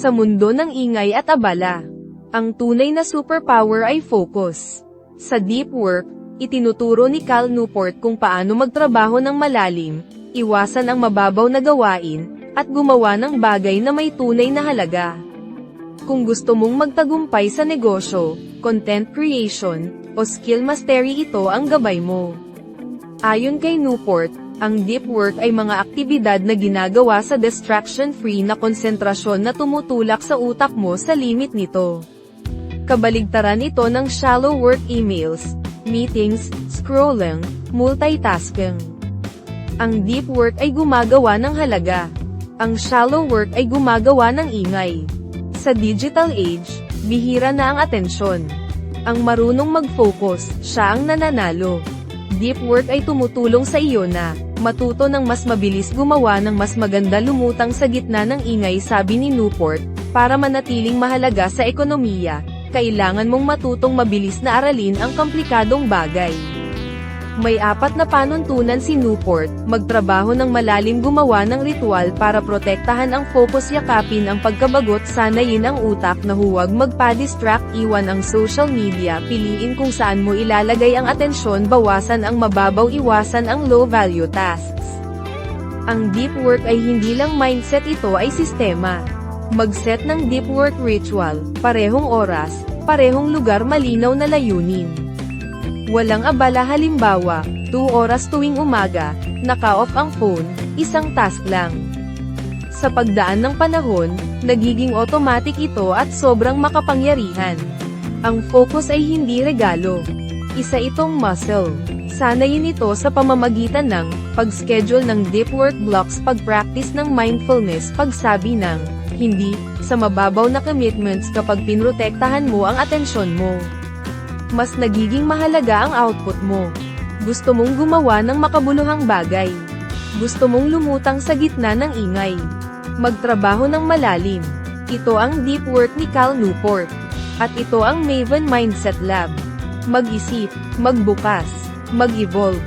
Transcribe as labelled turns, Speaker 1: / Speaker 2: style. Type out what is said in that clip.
Speaker 1: Sa mundo ng ingay at abala, ang tunay na superpower ay focus. Sa deep work, itinuturo ni Cal Newport kung paano magtrabaho ng malalim, iwasan ang mababaw na gawain, at gumawa ng bagay na may tunay na halaga. Kung gusto mong magtagumpay sa negosyo, content creation, o skill mastery ito ang gabay mo. Ayon kay Newport, ang deep work ay mga aktibidad na ginagawa sa distraction-free na konsentrasyon na tumutulak sa utak mo sa limit nito. Kabaligtaran ito ng shallow work emails, meetings, scrolling, multitasking. Ang deep work ay gumagawa ng halaga. Ang shallow work ay gumagawa ng ingay. Sa digital age, bihira na ang atensyon. Ang marunong mag-focus, siya ang nananalo. Deep work ay tumutulong sa iyo na matuto ng mas mabilis gumawa ng mas maganda lumutang sa gitna ng ingay sabi ni Newport, para manatiling mahalaga sa ekonomiya, kailangan mong matutong mabilis na aralin ang komplikadong bagay. May apat na panuntunan si Newport, magtrabaho ng malalim gumawa ng ritual para protektahan ang focus yakapin ang pagkabagot sanayin ang utak na huwag magpa-distract iwan ang social media piliin kung saan mo ilalagay ang atensyon bawasan ang mababaw iwasan ang low value tasks. Ang deep work ay hindi lang mindset ito ay sistema. Mag-set ng deep work ritual, parehong oras, parehong lugar malinaw na layunin. Walang abala halimbawa, 2 oras tuwing umaga, naka-off ang phone, isang task lang. Sa pagdaan ng panahon, nagiging automatic ito at sobrang makapangyarihan. Ang focus ay hindi regalo. Isa itong muscle. Sanayin ito sa pamamagitan ng pag-schedule ng deep work blocks pag-practice ng mindfulness pagsabi ng hindi sa mababaw na commitments kapag pinrotektahan mo ang atensyon mo mas nagiging mahalaga ang output mo. Gusto mong gumawa ng makabuluhang bagay. Gusto mong lumutang sa gitna ng ingay. Magtrabaho ng malalim. Ito ang deep work ni Cal Newport. At ito ang Maven Mindset Lab. Mag-isip, magbukas, mag-evolve.